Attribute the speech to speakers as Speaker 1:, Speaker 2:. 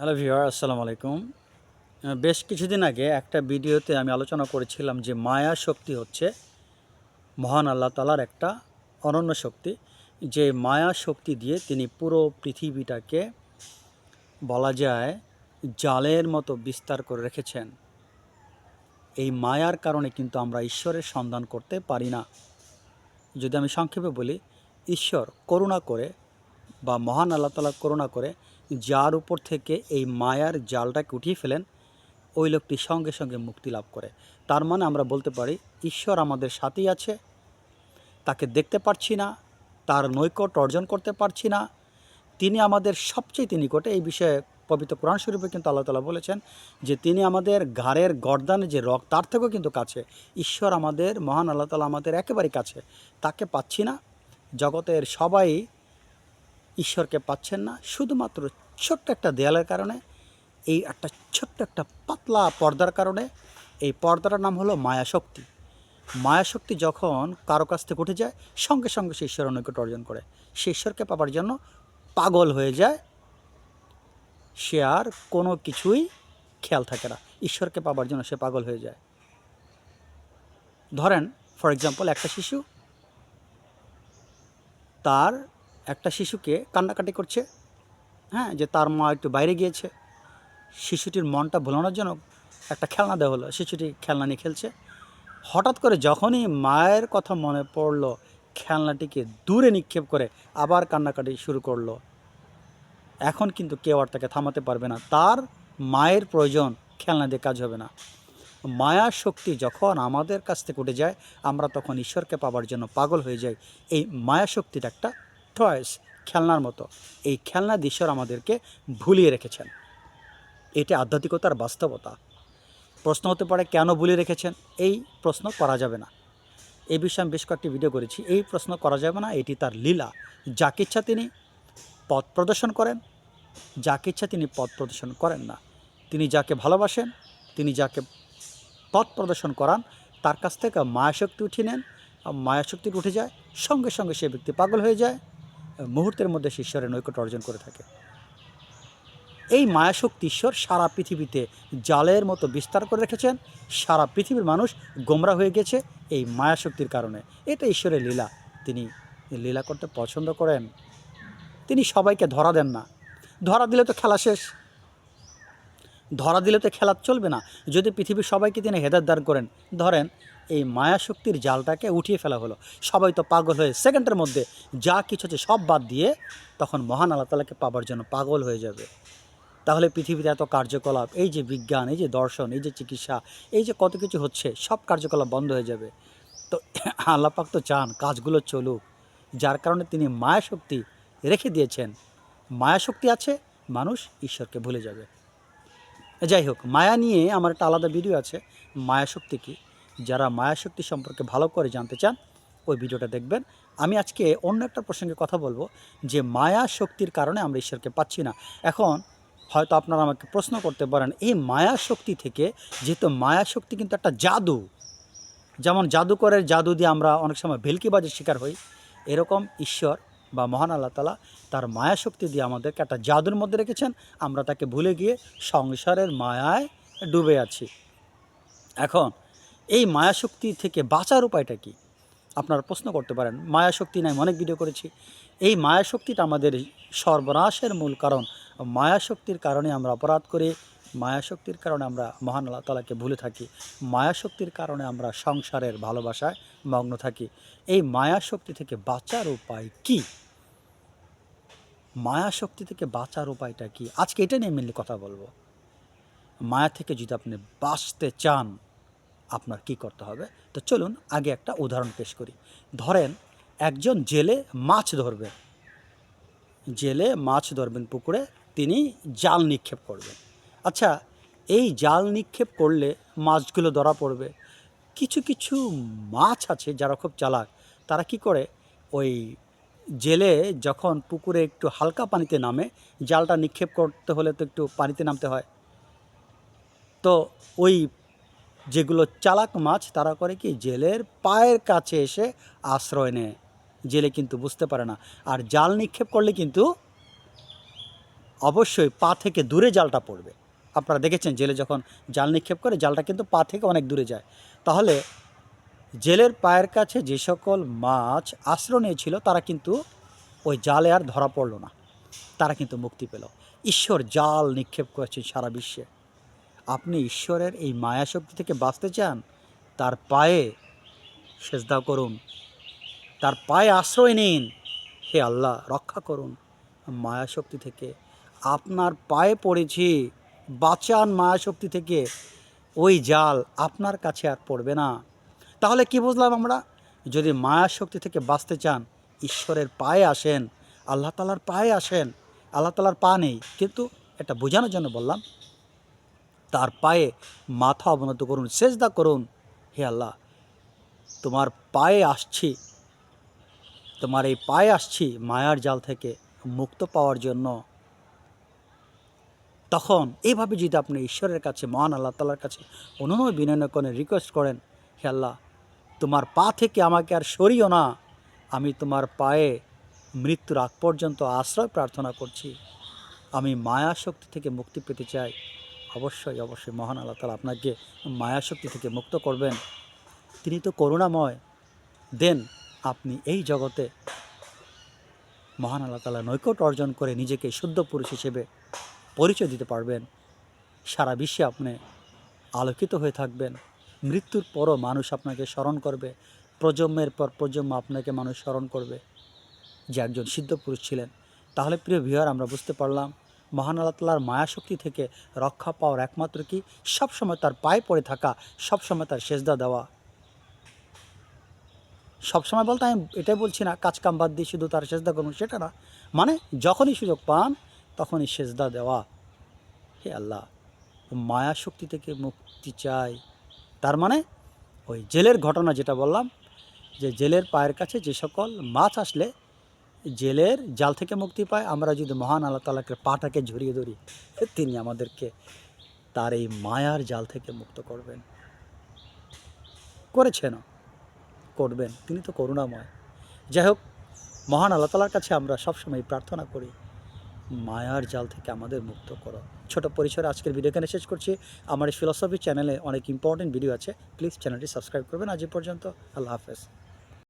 Speaker 1: Hello ভিওয়ার আসসালামু আলাইকুম। বেশ কিছুদিন আগে একটা ভিডিওতে আমি আলোচনা করেছিলাম যে মায়া শক্তি হচ্ছে মহান আল্লাহ তালার একটা অনন্য শক্তি। যে মায়া শক্তি দিয়ে তিনি পুরো পৃথিবীটাকে বলা যায় জালের মতো বিস্তার করে রেখেছেন। এই মায়ার কারণে কিন্তু আমরা ঈশ্বরের সন্ধান করতে পারি না। যদি আমি সংক্ষেপে বলি, ঈশ্বর করুণা করে বা মহান আল্লাহ তালা করুণা করে যার উপর থেকে এই মায়ার জালটাকে উঠিয়ে ফেলেন, ওই লোকটি সঙ্গে সঙ্গে মুক্তি লাভ করে। তার মানে আমরা বলতে পারি, ঈশ্বর আমাদের সাথেই আছে, তাকে দেখতে পারছি না, তার নৈকট অর্জন করতে পারছি না। তিনি আমাদের সবচেয়ে তিনি নিকটে, এই বিষয়ে পবিত্র কোরআন শরীফে কিন্তু আল্লাহ তালা বলেছেন যে তিনি আমাদের ঘাড়ের গর্দানে যে রক তার থেকেও কিন্তু কাছে। ঈশ্বর আমাদের, মহান আল্লাহ তালা আমাদের একেবারে কাছে। তাকে পাচ্ছি না। জগতের সবাই ঈশ্বরকে পাচ্ছেন না। শুধুমাত্র ছোট্ট একটা দেয়ালের কারণে, এই একটা ছোট্ট একটা পাতলা পর্দার কারণে এই পর্দাটার নাম হলো মায়াশক্তি। মায়াশক্তি যখন কারও কাছ থেকে উঠে যায়, সঙ্গে সঙ্গে সে ঈশ্বর নৈকট অর্জন করে। সে ঈশ্বরকে পাবার জন্য পাগল হয়ে যায়। সে আর কোনো কিছুই খেয়াল থাকে না। ঈশ্বরকে পাবার জন্য সে পাগল হয়ে যায়। ধরেন, ফর এক্সাম্পল, একটা শিশু, তার একটা শিশুকে কান্নাকাটি করছে হ্যাঁ যে তার মা একটু বাইরে গিয়েছে। শিশুটির মনটা ভোলানোর জন্য একটা খেলনা দেওয়া হলো। শিশুটি খেলনা নিয়ে খেলছে। হঠাৎ করে যখনই মায়ের কথা মনে পড়ল, খেলনাটিকে দূরে নিক্ষেপ করে আবার কান্নাকাটি শুরু করল। এখন কিন্তু কেউ আর তাকে থামাতে পারবে না। তার মায়ের প্রয়োজন, খেলনা দিয়ে কাজ হবে না। মায়া শক্তি যখন আমাদের কাছ থেকে উঠে যায়, আমরা তখন ঈশ্বরকে পাবার জন্য পাগল হয়ে যাই। এই মায়া শক্তিটা একটা টয়েস খেলনার মতো। এই খেলনা দৃশ্যর আমাদেরকে ভুলিয়ে রেখেছেন। এটা আধ্যাত্মিকতার বাস্তবতা। প্রশ্ন হতে পারে, কেন ভুলিয়ে রেখেছেন? এই প্রশ্ন করা যাবে না। এই বিষয়ে আমি বেশ কয়েকটি ভিডিও করেছি। এই প্রশ্ন করা যাবে না, এটি তার লীলা। যাকে ইচ্ছা তিনি পথ প্রদর্শন করেন, যাকে ইচ্ছা তিনি পথ প্রদর্শন করেন না। তিনি যাকে ভালোবাসেন, তিনি যাকে পথ প্রদর্শন করান, তার কাছ থেকে মায়াশক্তি উঠিয়ে নেন। মায়াশক্তি উঠে যায়, সঙ্গে সঙ্গে সে ব্যক্তি পাগল হয়ে যায়। মুহূর্তের মধ্যে সে ঈশ্বরের নৈকট অর্জন করে থাকে। এই মায়াশক্তি ঈশ্বর সারা পৃথিবীতে জালের মতো বিস্তার করে রেখেছেন। সারা পৃথিবীর মানুষ গোমরা হয়ে গেছে এই মায়াশক্তির কারণে। এটা ঈশ্বরের লীলা। তিনি লীলা করতে পছন্দ করেন। তিনি সবাইকে ধরা দেন না। ধরা দিলে তো খেলা শেষ। ধরা দিলে তো খেলা চলবে না। যদি পৃথিবীর সবাইকে তিনি হেদার দার করেন, ধরেন এই মায়াশক্তির জালটাকে উঠিয়ে ফেলা হলো। সবাই তো পাগল হয়ে সেকেন্ডের মধ্যে যা কিছু আছে সব বাদ দিয়ে তখন মহান আল্লাহ তালাকে পাবার জন্য পাগল হয়ে যাবে। তাহলে পৃথিবীতে এত কার্যকলাপ, এই যে বিজ্ঞান, এই যে দর্শন, এই যে চিকিৎসা, এই যে কত কিছু হচ্ছে, সব কার্যকলাপ বন্ধ হয়ে যাবে। তো আল্লাপাক তো চান কাজগুলো চলুক। যার কারণে তিনি মায়াশক্তি রেখে দিয়েছেন। মায়াশক্তি আছে, মানুষ ঈশ্বরকে ভুলে যাবে। যাই হোক, মায়া নিয়ে আমার একটা আলাদা ভিডিও আছে, মায়াশক্তি কী? যারা মায়াশক্তি সম্পর্কে ভালো করে জানতে চান, ওই ভিডিওটা দেখবেন। আমি আজকে অন্য একটা প্রসঙ্গে কথা বলব যে মায়া শক্তির কারণে আমরা ঈশ্বরকে পাচ্ছি না। এখন হয়তো আপনারা আমাকে প্রশ্ন করতে পারেন, এই মায়া শক্তি থেকে যেহেতু মায়া শক্তি কিন্তু একটা জাদু, যেমন জাদুকরের জাদু দিয়ে আমরা অনেক সময় ভেলকিবাজির শিকার হই, এরকম ঈশ্বর বা মহান আল্লাহ তালা তার মায়া শক্তি দিয়ে আমাদেরকে একটা জাদুর মধ্যে রেখেছেন, আমরা তাকে ভুলে গিয়ে সংসারের মায়ায় ডুবে আছি। এখন এই মায়াশক্তি থেকে বাঁচার উপায়টা কি? আপনারা প্রশ্ন করতে পারেন। মায়াশক্তি নাই অনেক ভিডিও করেছি। এই মায়াশক্তিটা আমাদের সর্বনাশের মূল কারণ। মায়াশক্তির কারণে আমরা অপরাধ করি। মায়াশক্তির কারণে আমরা মহান আল্লাহ তালাকে ভুলে থাকি। মায়াশক্তির কারণে আমরা সংসারের ভালোবাসায় মগ্ন থাকি। এই মায়াশক্তি থেকে বাঁচার উপায় কি? মায়াশক্তি থেকে বাঁচার উপায়টা কি? আজকে এটা নিয়ে মেনলি কথা বলব। মায়া থেকে যদি আপনি বাঁচতে চান আপনার কি করতে হবে? তো চলুন আগে একটা উদাহরণ পেশ করি। ধরেন, একজন জেলে মাছ ধরবেন। জেলে মাছ ধরবেন পুকুরে, তিনি জাল নিক্ষেপ করবেন। আচ্ছা এই জাল নিক্ষেপ করলে মাছগুলো ধরা পড়বে। কিছু কিছু মাছ আছে যারা খুব চালাক। তারা কি করে? ওই জেলে যখন পুকুরে একটু হালকা পানিতে নামে, জালটা নিক্ষেপ করতে হলে তো একটু পানিতে নামতে হয়। তো ওই যেগুলো চালাক মাছ, তারা করে কি জেলের পায়ের কাছে এসে আশ্রয় নেয়। জেলে কিন্তু বুঝতে পারে না। আর জাল নিক্ষেপ করলে কিন্তু অবশ্যই পা থেকে দূরে জালটা পড়বে। আপনারা দেখেছেন জেলে যখন জাল নিক্ষেপ করে, জালটা কিন্তু পা থেকে অনেক দূরে যায়। তাহলে জেলের পায়ের কাছে যে সকল মাছ আশ্রয় নিয়েছিল, তারা কিন্তু ওই জালে আর ধরা পড়ল না। তারা কিন্তু মুক্তি পেল। ঈশ্বর জাল নিক্ষেপ করেছেন সারা বিশ্বে। আপনি ঈশ্বরের এই মায়া শক্তি থেকে বাঁচতে চান, তার পায়ে সেজদা করুন। তার পায়ে আশ্রয় নিন। হে আল্লাহ, রক্ষা করুন মায়া শক্তি থেকে। আপনার পায়ে পড়েছি, বাঁচান মায়া শক্তি থেকে। ওই জাল আপনার কাছে আর পড়বে না। তাহলে কি বুঝলাম আমরা? যদি মায়া শক্তি থেকে বাঁচতে চান, ঈশ্বরের পায়ে আসেন, আল্লাহ তালার পায়ে আসেন, আল্লাহ তালার পা নেই, কিন্তু এটা বোঝানোর জন্য বললাম তার পায়ে মাথা অবনত করুন, সেজদা করুন। হে আল্লাহ, তোমার পায়ে আসছি, তোমার এই পায়ে আসছি মায়ার জাল থেকে মুক্ত পাওয়ার জন্য। তখন এইভাবে যদি আপনি ঈশ্বরের কাছে, মহান আল্লাহ তালার কাছে অনুনয় বিনয় করে রিকোয়েস্ট করেন, হে আল্লাহ, তোমার পা থেকে আমাকে আর সরিও না, আমি তোমার পায়ে মৃত্যুর আগ পর্যন্ত আশ্রয় প্রার্থনা করছি। আমি মায়া শক্তি থেকে মুক্তি পেতে চাই। অবশ্যই অবশ্যই মহান আল্লাহ তালা আপনাকে মায়া শক্তি থেকে মুক্ত করবেন। তিনি তো করুণাময়। দেন আপনি এই জগতে মহান আল্লাহ তালা নৈকট অর্জন করে নিজেকে শুদ্ধ পুরুষ হিসেবে পরিচয় দিতে পারবেন। সারা বিশ্বে আপনি আলোকিত হয়ে থাকবেন। মৃত্যুর পরও মানুষ আপনাকে স্মরণ করবে। প্রজন্মের পর প্রজন্ম আপনাকে মানুষ স্মরণ করবে। যে একজন সিদ্ধ পুরুষ ছিলেন। তাহলে প্রিয় ভিউয়ার আমরা বুঝতে পারলাম মহান আল্লাহ তালার মায়াশক্তি থেকে রক্ষা পাওয়ার একমাত্র কি? সবসময় তার পায়ে পড়ে থাকা, সবসময় তার সেজদা দেওয়া। সবসময় বলতে আমি এটাই বলছি না, কাজ কাম বাদ দিয়ে শুধু তার সেজদা করুন, সেটা না। মানে যখনই সুযোগ পান, তখনই সেজদা দেওয়া। হে আল্লাহ মায়া শক্তি থেকে মুক্তি চাই। তার মানে ওই জেলের ঘটনা যেটা বললাম, যে জেলের পায়ের কাছে যে সকল মাছ আসলে জেলের জাল থেকে মুক্তি পায়। আমরা যদি মহান আল্লাহ তালাকে পাটাকে ঝরিয়ে ধরি তিনি আমাদেরকে তার এই মায়ার জাল থেকে মুক্ত করবেন। করেছেন করবেন। তিনি তো করুণাময়। যাই হোক, মহান আল্লাহ তালার কাছে আমরা সবসময় প্রার্থনা করি, মায়ার জাল থেকে আমাদের মুক্ত করো। ছোট পরিসরে আজকের ভিডিও এখানে শেষ করছি। আমার এই ফিলসফি চ্যানেলে অনেক ইম্পর্টেন্ট ভিডিও আছে। প্লিজ চ্যানেলটি সাবস্ক্রাইব করবেন। আজ পর্যন্ত। আল্লাহ হাফেজ।